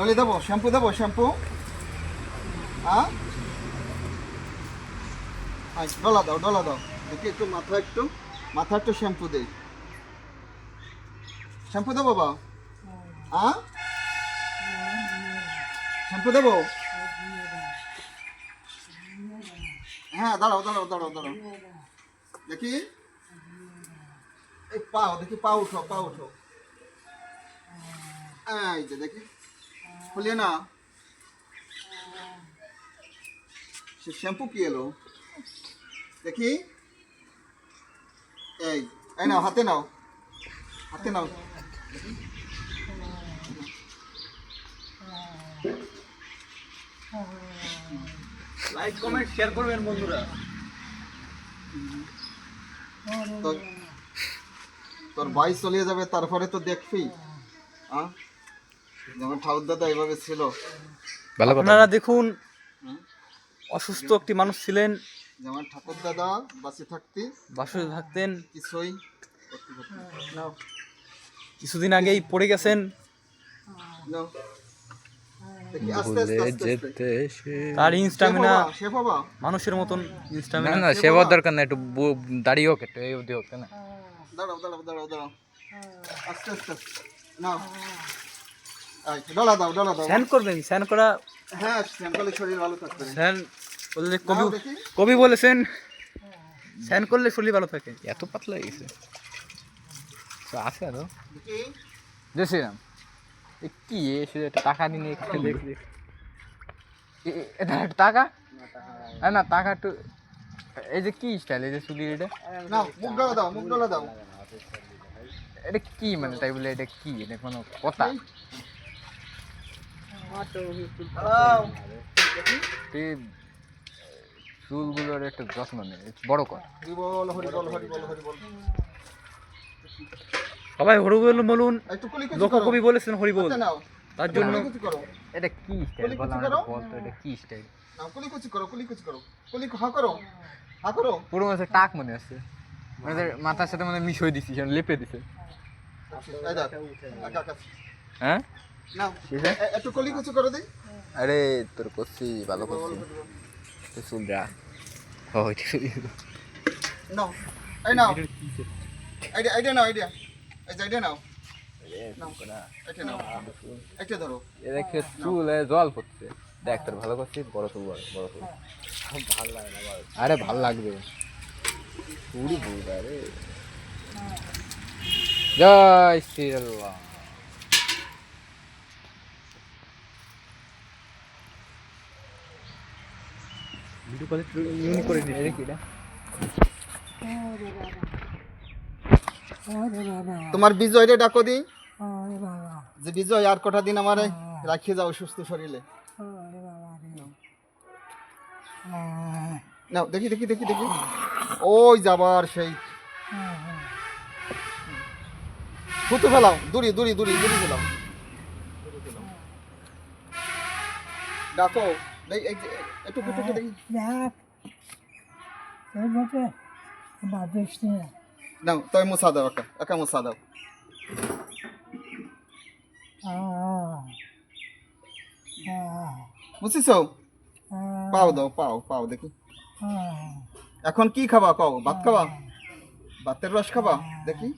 ডলে দেবো শ্যাম্পু দেবো শ্যাম্পু। হ্যাঁ আই, ডলা দাও ডলা দাও। দেখি একটু মাথা একটু মাথা একটু শ্যাম্পু দেই। শ্যাম্পু দেবো বাবা? হ্যাঁ শ্যাম্পু দেবো? হ্যাঁ দাঁড়াও দাঁড়াও দাঁড়াও দাঁড়াও। দেখি। এই পাও দেখি পা উঠো পা উঠো এই যে দেখি। না। সে শ্যাম্পু কি এলো? দেখি। এই এই নাও হাতে নাও। হাতে নাও। লাইক কমেন্ট শেয়ার করবেন বন্ধুরা। তোর ভাই চলে যাবে তারপরে তো দেখবি। হ্যাঁ যেমন ঠাকুর দাদা এইভাবে ছিল। ভালো আপনারা দেখুন অসুস্থ একটি মানুষ ছিলেন। যেমন ঠাকুর দাদা বাঁচে থাকতি বাসে থাকতেন। কিছুই কিছুদিন আগেই পড়ে গেছেন। তার ইনস্টামিনা মানুষের মতন না ইনস্টামিনা না সেবার দরকার না একটু বু- দাড়ি হোক একটু এই অবধি হোক না? দাঁড়াও দাঁড়াও দাঁড়াও দাঁড়াও। আস্তে আস্তে আস্তে। নাও ডলা দাও ডলা দাও। স্যান করবেন স্যান করা হ্যাঁ স্যাম্পলে শরীর ভালো থাকবে। স্যান বললে কবি কবি বলেছেন স্যান করলে শরীর ভালো থাকে। এত পাতলা হয়ে গেছে। আছে আরও। দেখি। দেখছিলাম কি এসে টাকা একটু দেখ এটা টাকা? আরে না টাকা একটু এই যে কি স্টাইল এই যে চুলি এটা? নাও মুখ ডলা দাও মুখ ডলা দাও। এটা কি মানে তাই বলে এটা কি? এটা কোনো কথা। তুই চুলগুলোর একটু যত্ন নে বড় কর। হরি হরি বল হরি বল। হরি বল সবাই হরিবল বলুন একটু কুলি কুচি লোক করো। কবি বলেছেন হরিবল তার জন্য এটা কি স্টাইল বল তো এটা কি স্টাইল কুলি কুচি করো কুলি কুচি করো। কুলি হা করো হা করো। পুরো মাসে টাক মনে আছে। মানে মাথার সাথে মানে মিশ হয়ে দিছিস লেপে দিছে। একা। হ্যাঁ? নাও একটু কুলি কুচি করে দিই। আরে তোর করছি ভালো করছি তুই চুল যা। হয় ঠিক নাও এই নাও। আইডিয়া আইডিয়া নাও আইডিয়া। এই যে আইডিয়া নাও। নাও এটা নাও। এটা দেখে চুল এ জল পড়ছে দেখ তোর ভালো করছিস বড় চুল বড় বড় চুল। আরে ভালো লাগবে। পুরি আরে। জয় শ্রী আল্লাহ কলে ইউনি করে কি এটা? তোমার বিজয়রে ডাকো দি। যে বিজয় আর কটা দিন আমারে রাখিয়ে যাও সুস্থ শরীরে। নাও দেখি দেখি দেখি দেখি। ওই যাবার সেই। থুতু ফেলাও দূরি দূরি দূরি দূরি ফেলাও। ডাকো। দেখ একটু একটু একটু দেখি। নাও তাই মুসা দাও একা একা মুসা দাও। বুঝছিস পাও দাও পাও পাও দেখি। এখন কি খাবা কও ভাত খাবা? ভাতের রস খাবা? দেখি।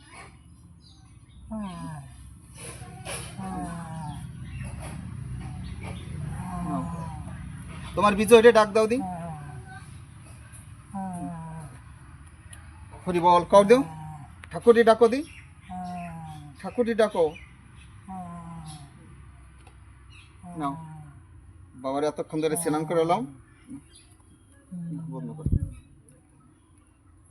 তোমার বিজয় রে ডাক দাও দি। হরি বল কও দেও। ঠাকুরটি ডাকো দি। ঠাকুরটি ডাকো। নাও। বাবার এতক্ষণ ধরে স্নান করে এলাম। বন্ধ করে।